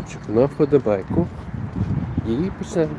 дзвіночок на вподобайку і почнемо.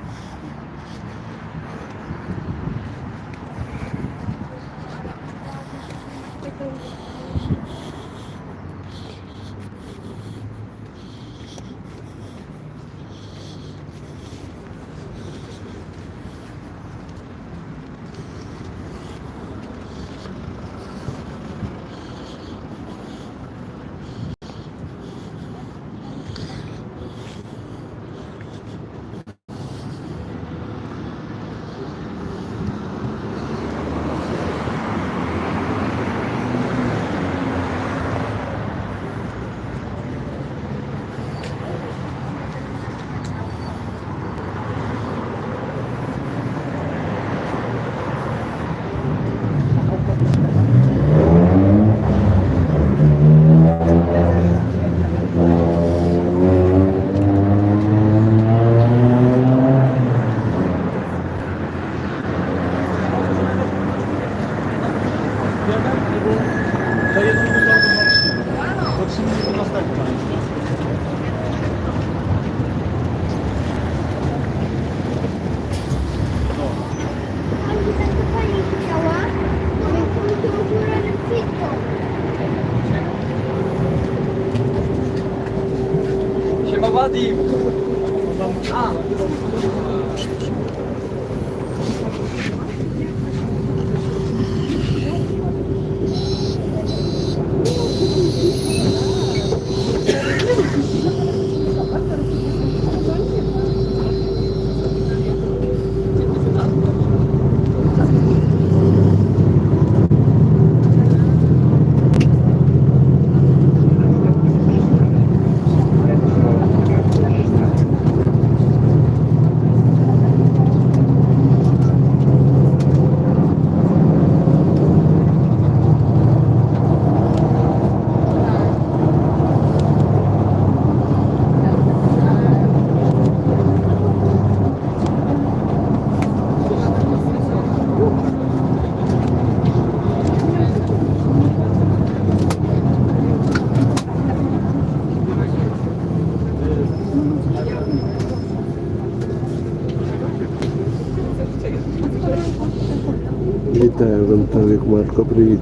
Марко, привіт.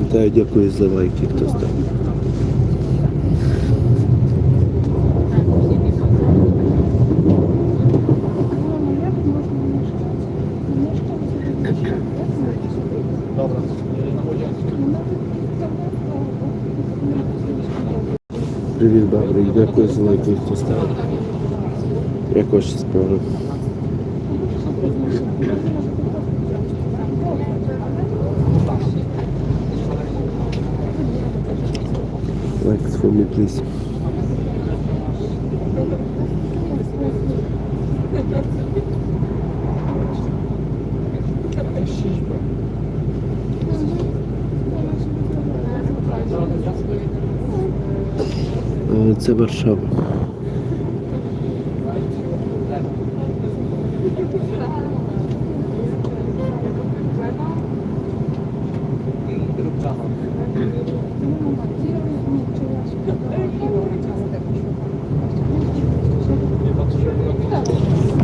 Вітаю, дякую за лайки, хто став. Привіт, Бабрик, дякую за лайки, хто став. Як ваші справи? Likes for me, please. Е, Це Варшава.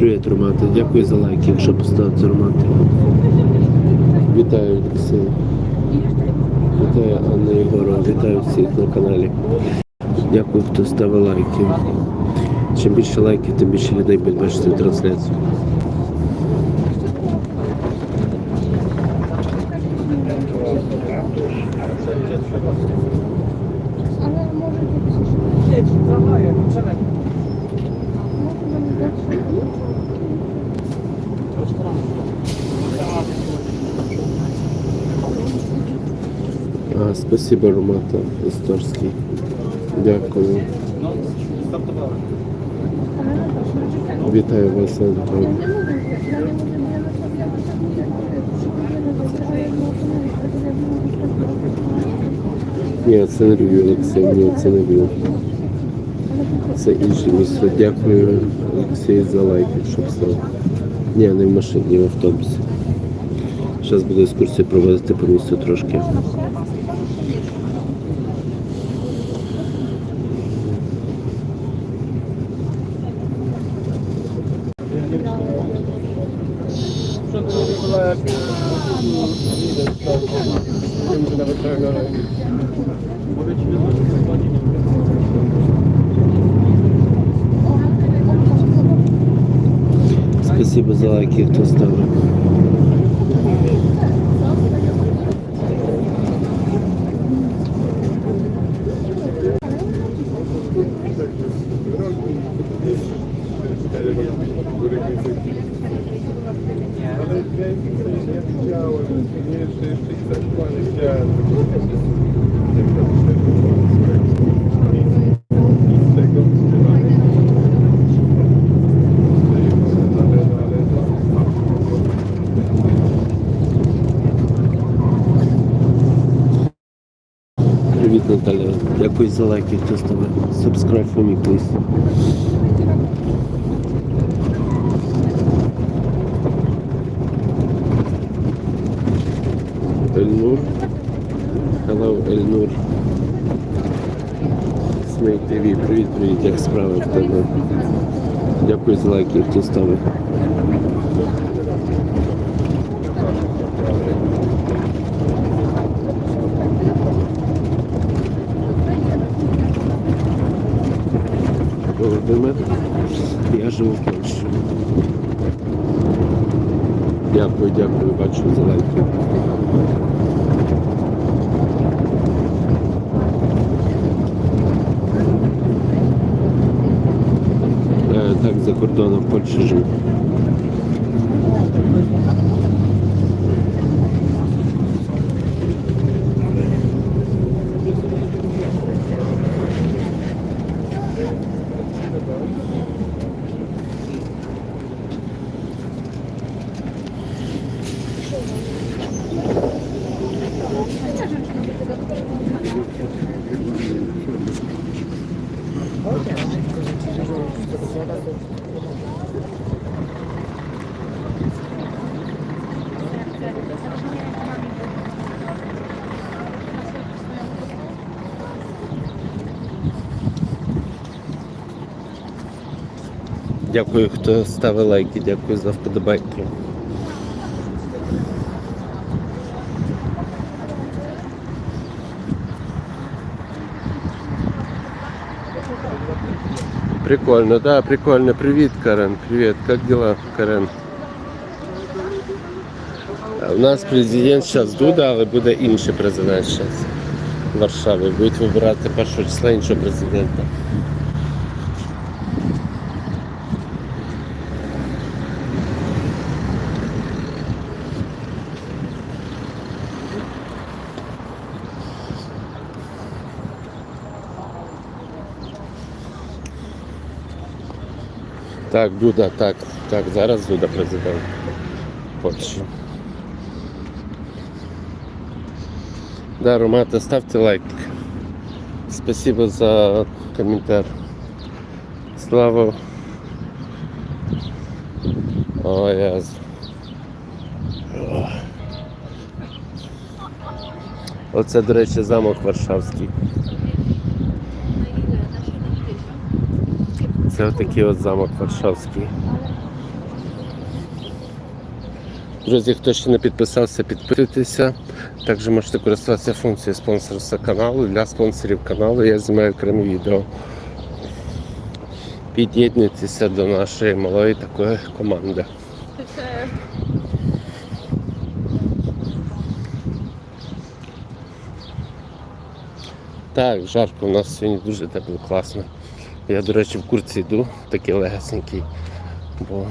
Привіт, Ромати. Дякую за лайк, якщо поставити Ромати. Вітаю, Олексій. Вітаю Анна Єгорова. Вітаю всіх на каналі. Дякую, хто ставив лайки. Чим більше лайків, тим більше людей буде бачити трансляцію. Спасибо, Ромата Історський. Дякую. Вітаю вас, Ні, це не рев'ю, Олексій, ні, це не рев'ю. Це інше місце. Дякую, Олексій, за лайк, якщо писав. Ні, не в машині, в автобусі. Зараз буду екскурсію проводити по місту трошки. Хто ставив. Subscribe for me, please. Ельнур. Hello, Ельнур. Смей ТВ, привіт, привіт, як справи в тебе? Дякую за лайки, хто ставив. Володимир. Я живу в Польщі. Дякую, дякую, бачу за лайки. Е, Так, за кордоном в Польщі живу. Дякую, хто ставив лайки, дякую за вподобайки. Прикольно, да, прикольно. Привет, Карен. Привет, как дела, Карен? У нас президент зараз Дуда, але буде інший президент зараз в Варшаві. Будуть вибирати першого числа іншого президента. Так, Дуда, так, так, зараз Дуда президент Польщі. Да, Ромата, ставте лайк. Спасибо за коментар. Слава. О, я... Оце, до речі, замок Варшавський. Це отакий от замок Варшавський. Друзі, хто ще не підписався, підписуйтеся. Також можете користуватися функцією спонсорства каналу. Для спонсорів каналу я знімаю окремі відео. Під'єднуйтеся до нашої малої такої команди. Так, жарко, у нас сьогодні дуже тепло, класно. Я, до речі, в курці йду, такий легесенький, бо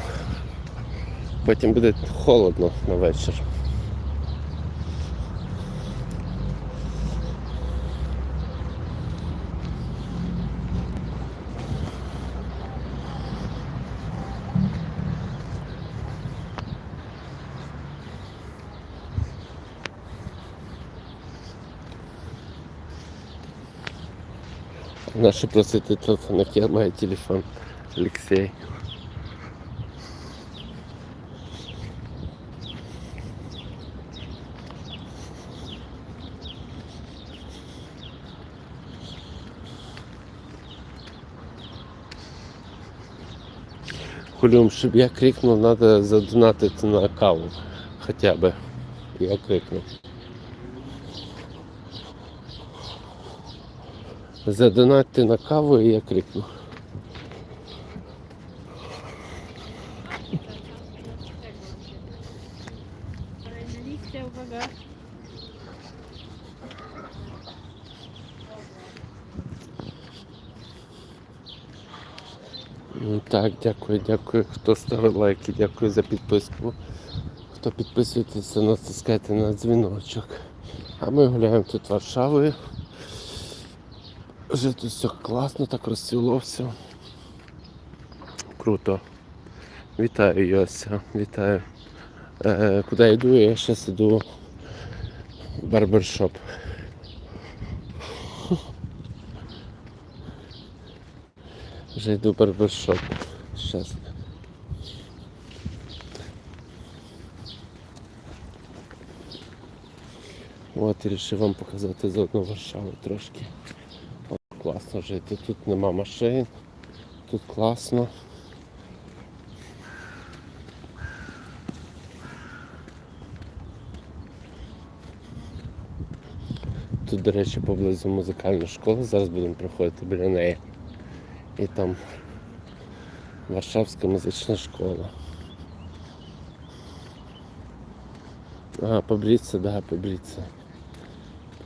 потім буде холодно на вечір. Наши просити телефон, я маю телефон. Алексей. Хулюм, щоб я крикнув, треба задонатити на каву. Хоча б. Я крикну. Задонатьте на каву і я крикну. Ну, Так, дякую, дякую, хто ставить лайки, дякую за підписку. Хто підписуєтеся, натискайте на дзвіночок. А ми гуляємо тут Варшавою. Вже тут все класно, так розцвіло все. Круто. Вітаю Йося, вітаю. Е, куди йду? Я зараз йду в барбершоп. Вже йду в барбершоп. Зараз. От і вирішив вам показати заодно Варшаву трошки. Класно жити. Тут нема машин, тут класно. Тут, до речі, поблизу музикальна школа, зараз будемо проходити біля неї. І там Варшавська музична школа. Ага, побриться, да, побриться.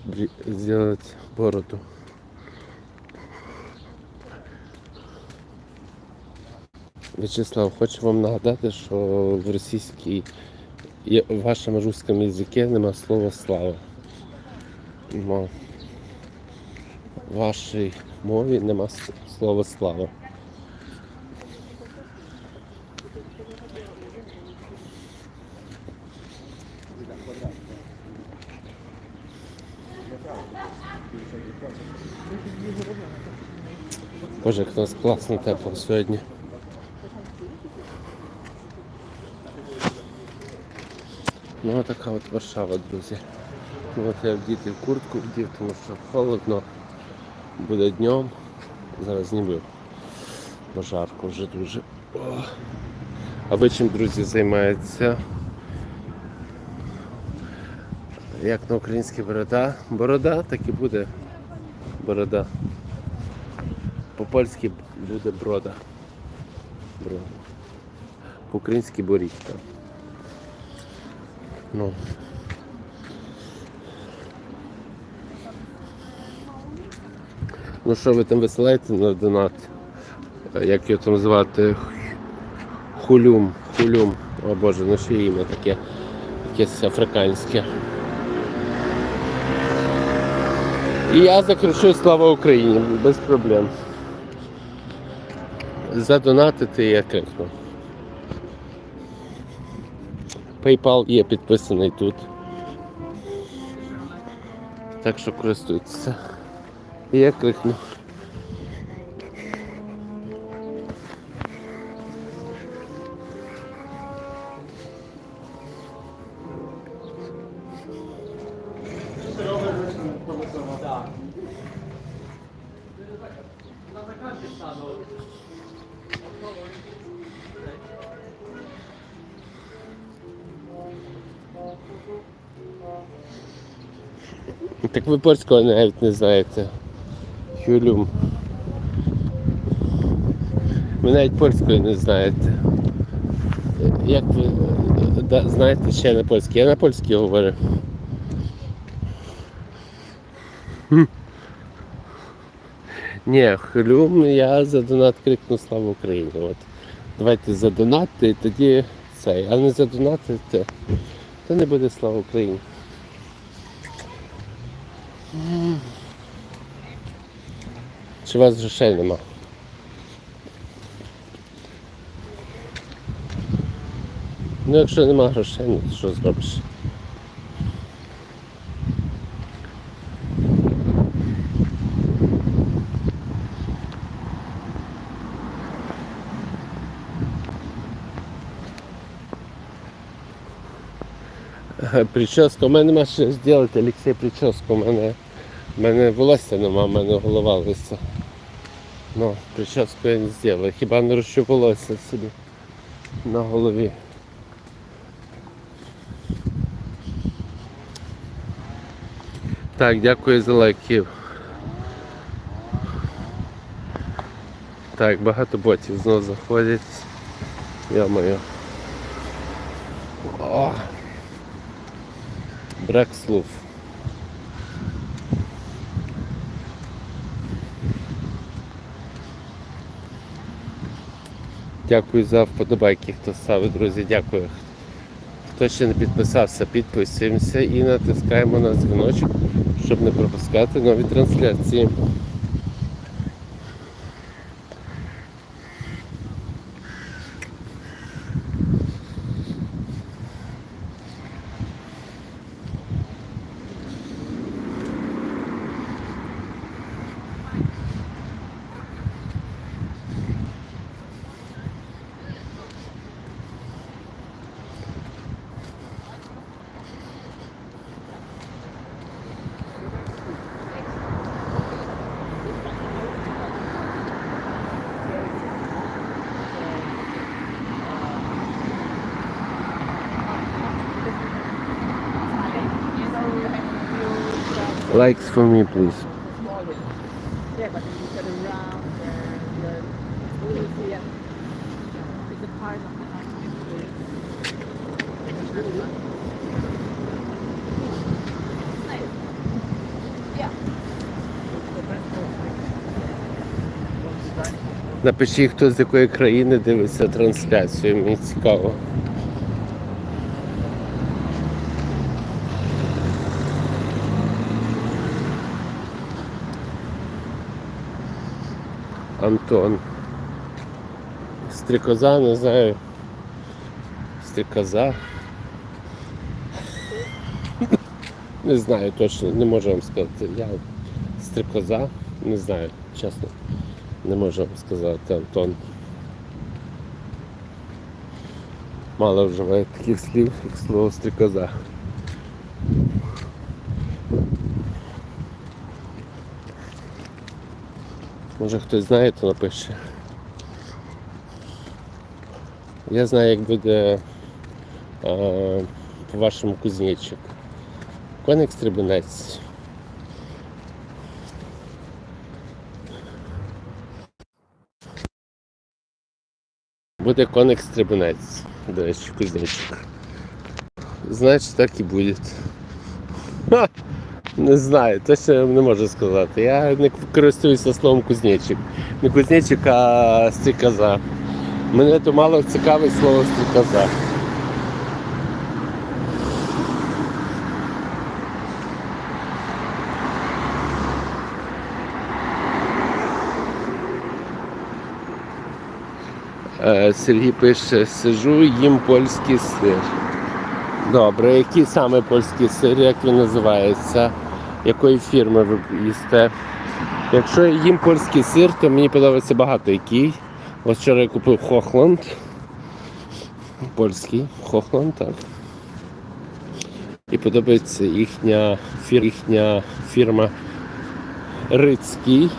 Побри... Бороду. Вячеслав, хочу вам нагадати, що в російській в вашому русском язикі нема слова слава. В вашій мові нема слова слава. Боже, як у нас класно тепло сьогодні. Ну така от Варшава, друзі. От я вдіти в куртку вдів, тому що холодно. Буде днем. Зараз зніму. Бо жарко вже дуже. О. А ви чим, друзі, займаєтеся? Як на українській борода? Борода, так і буде борода. По-польськи буде брода. Брода. По-українськи борідка. Ну. Ну що ви там висилаєте на донат? Е, Як його там звати? Хулюм. Хулюм. О боже, ну ще ім'я таке. Якесь африканське. І я закричу Слава Україні без проблем. Задонатити я крикну. PayPal є підписаний тут. Так що користуйтеся. І я крикну. Na Так ви польського навіть не знаєте. Хюлюм. Ви навіть польської не знаєте. Як ви да, знаєте ще на польській? Я на польській говорю. Хм. Ні, хлюм я за донат крикну Слава Україні. От. Давайте задонатьте і тоді цей. А не задонатите, то не буде слава Україні. Чи у вас грошей нема? Ну, якщо нема грошей, ну то що зробиш? Ага, Е, прическа. У мене нема що зробити, Олексій, прическу. У мене у мене волосся нема, у мене голова лиса. Ну, прическу я не зробив. Хіба не рощу волосся собі на голові. Так, дякую за лайків. Так, багато ботів знову заходять. Я моє. Брак слов. Дякую за вподобайки, хто ставить, друзі, дякую. Хто ще не підписався, підписуємося і натискаємо на дзвіночок, щоб не пропускати нові трансляції. Likes for me, please. Yeah, but you get around and uh, you see, uh, a part of the Напишіть, хто з якої країни дивиться трансляцію, мені цікаво. Антон. Стрікоза, не знаю. Стрікоза. Не знаю точно, не можу вам сказати. Я стрікоза, не знаю, чесно. Не можу вам сказати, Антон. Мало вживає таких слів, як слово стрікоза. Може хтось знає, то напише. Я знаю, як буде а, по-вашому кузнечик. Коник стрибунець. Буде коник стрибунець. До речі, кузнечик. Значить, так і буде. Не знаю, точно не можу сказати. Я не користуюся словом кузнечик. Не кузнечик, а стрікоза. Мене то мало цікавить слово стрікоза. Е, Сергій пише, сижу, їм польський сир. Добре, який саме польський сир, як він називається? Якої фірми ви їсте? Якщо їм польський сир, то мені подобається багато який. Ось вчора я купив Хохланд. Польський Хохланд, так. І подобається їхня, фір, їхня фірма Рицький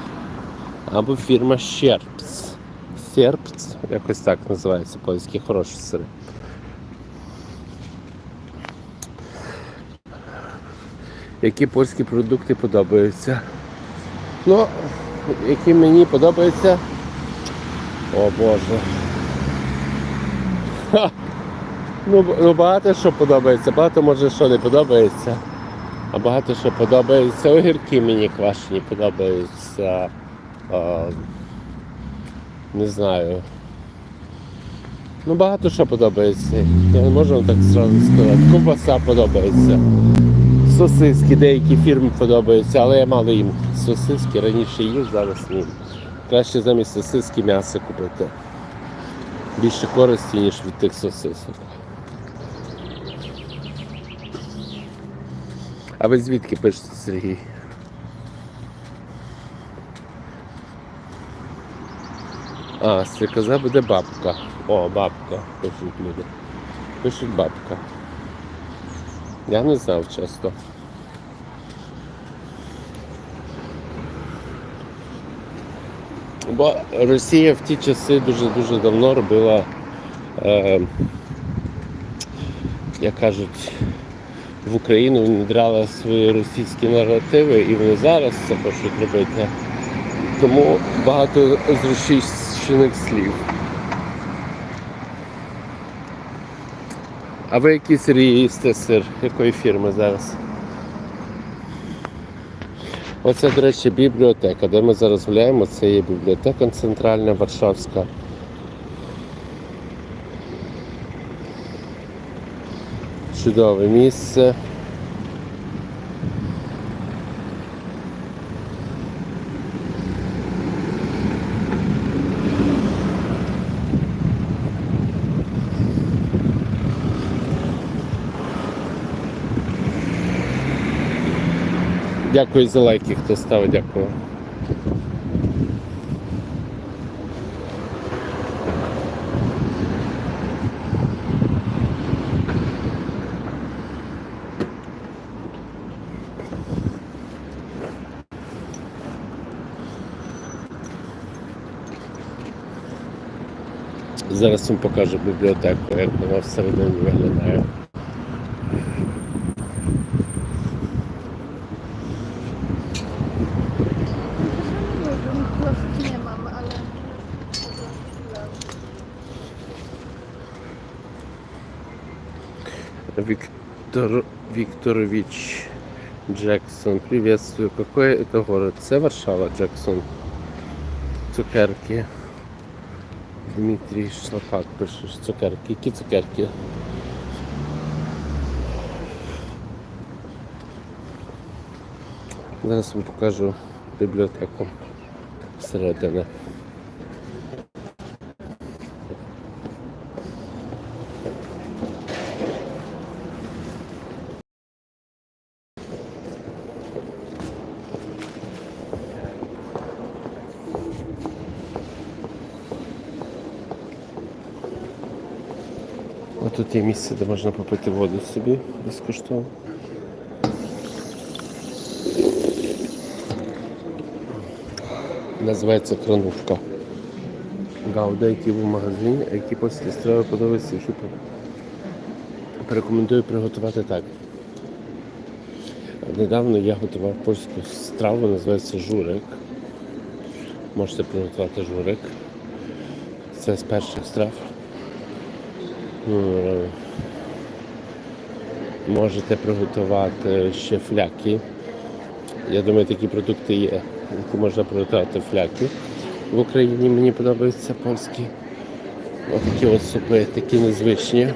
або фірма Щерпц. Серпц, якось так називається польські хороші сири. Які польські продукти подобаються? Ну, які мені подобаються. О Боже. Ну, ну багато що подобається, багато може що не подобається. А багато що подобається. Огірки мені квашені подобаються. А, не знаю. Ну багато що подобається. Я не можу так зразу сказати. Ковбаса подобається. Сосиски, деякі фірми подобаються, але я мало їм сосиски, раніше їв, зараз ні. Краще замість сосиски м'ясо купити. Більше користі, ніж від тих сосисок. А ви звідки пишете, Сергій? А, стрікоза буде бабка. О, бабка, пишуть люди. Пишуть бабка. Я не знав часто. Бо Росія в ті часи дуже-дуже давно робила, е, як кажуть, в Україну внедряла свої російські наративи, і вони зараз це хочуть робити. Тому багато зросійщених слів. А ви який сир їсте сир? Якої фірми зараз? Оце, до речі, бібліотека, де ми зараз гуляємо, це є бібліотека центральна Варшавська. Чудове місце. Дякую за лайки, хто ставить, дякую. Зараз вам покажу бібліотеку, як вона всередині виглядає. Виктор Викторович Джексон. Приветствую. Какой это город? Це Варшава, Джексон. Цукерки. Дмитрій Шлапак пишеш. Цукерки. Які цукерки? Зараз вам покажу бібліотеку всередини. Ось тут є місце, де можна попити воду собі безкоштовно. Називається Кранушка. Гауда, який був а який після страви подобається, що порекомендую приготувати так. Недавно я готував польську страву, називається журик. Можете приготувати журик. Це з перших страв. М, Можете приготувати ще фляки. Я думаю, такі продукти є, які можна приготувати фляки. В Україні мені подобаються польські. Такі от супи, такі незвичні.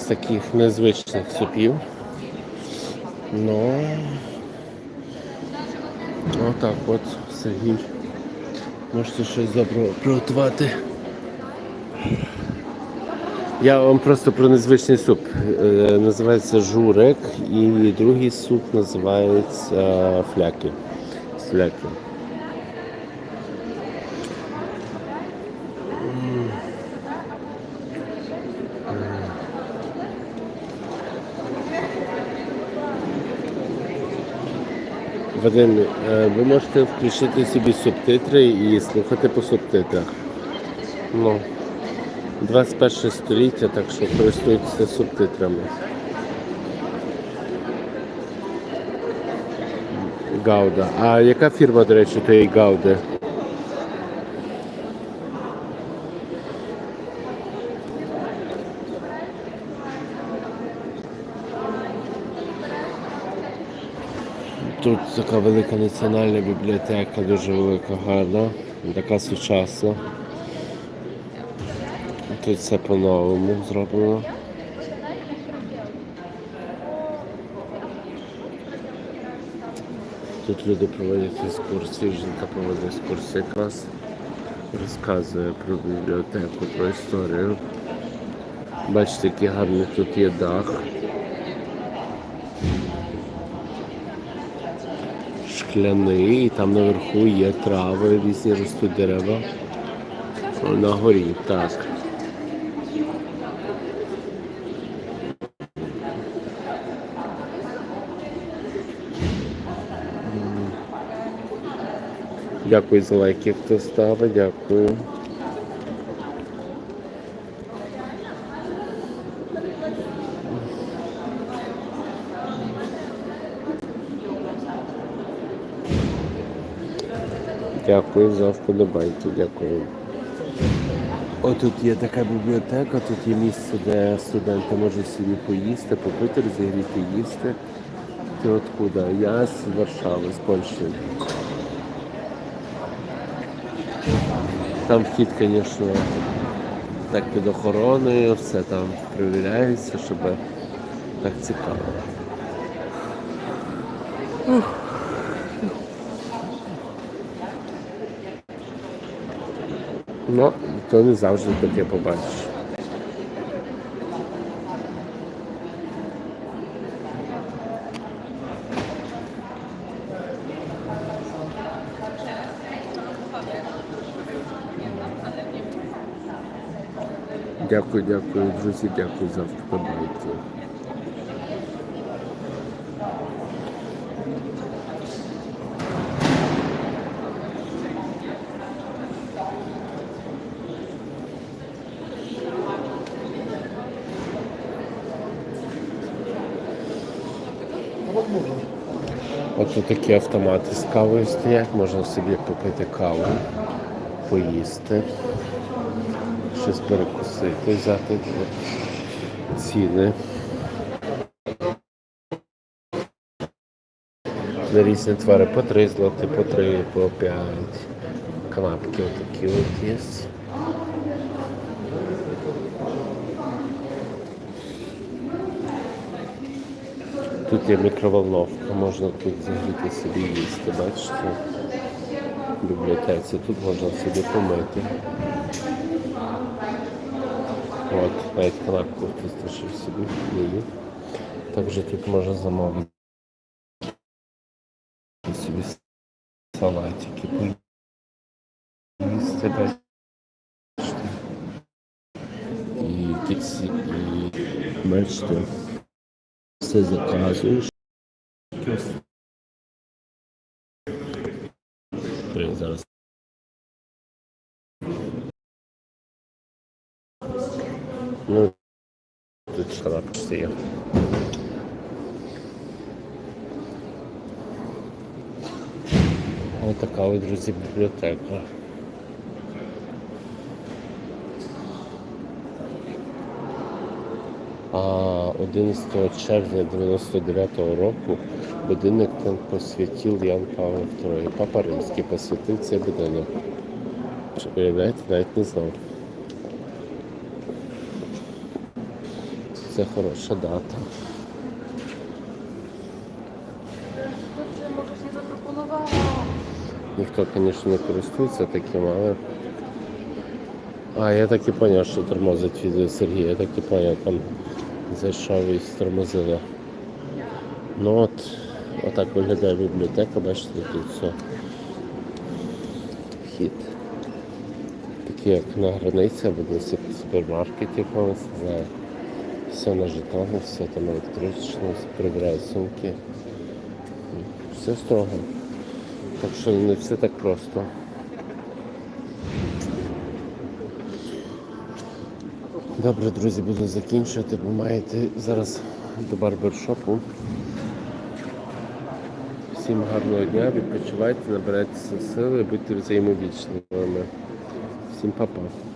З таких незвичних супів. Ну отак от, Сергій. Можете щось добре приготувати. Я вам просто про незвичний суп. Е, Називається журек і другий суп називається фляки. Фляки. Вадим, е, ви можете включити собі субтитри і слухати по субтитрах. Ну. 21 століття, так що користуйтеся субтитрами. Гауда. А яка фірма, до речі, тієї Гауди? Тут така велика національна бібліотека, дуже велика, гарна, така сучасна. Тут все по-новому зроблено. Тут люди проводять екскурсії, жінка проводить екскурсії якраз розказує про бібліотеку, про історію. Бачите, який гарний тут є дах. Шкляний, і там наверху є трави, різні ростуть дерева. На горі, так. Дякую за лайки, хто ставить, дякую. Дякую за вподобайки, дякую. Отут є така бібліотека, тут є місце, де студенти можуть собі поїсти, попити, розігріти їсти. Ти откуда? Я з Варшави, з Польщі. Там вхід, звісно, так під охороною, все там перевіряється, щоб так цікаво. Ну, то не завжди таке побачиш. Дякую, дякую, друзі, дякую за вподобайки. От тут такі автомати з кавою стоять, можна собі попити каву, поїсти, щось перекусити, взяти ціни. На різні твари по 3 злоти, по 3, по 5. Канапки отакі от є. Тут є мікроволновка, можна тут загріти собі їсти, бачите? В бібліотеці тут можна собі помити. От, навіть канапку лишив собі міні. Також тут можна замовити собі салатики поїсти, бачите? І кіксі, і бачите все заказуєш. Зараз. Тут шарапчики є. Ось така ось, друзі, бібліотека. А 11 червня 99 року будинок там посвятив Ян Павло II. Папа Римський посвятив цей будинок. Уявляєте, навіть не знав. Це хороша дата. Ніхто, звісно, не користується таким, але. А, я так і зрозумів, що тормозить відео Сергія. Я так і зрозумів, там зайшов і стормозило. Ну от, отак виглядає бібліотека, бачите, тут все. Вхід. Такий як на границі або на супермаркеті, не знаю. Все на жетони, все там електрично, прибирають сумки. Все строго. Так що не все так просто. Добре, друзі, буду закінчувати, бо маєте зараз до барбершопу. Всім гарного дня, відпочивайте, набирайтеся сили, будьте взаємовічними. Всім па-па.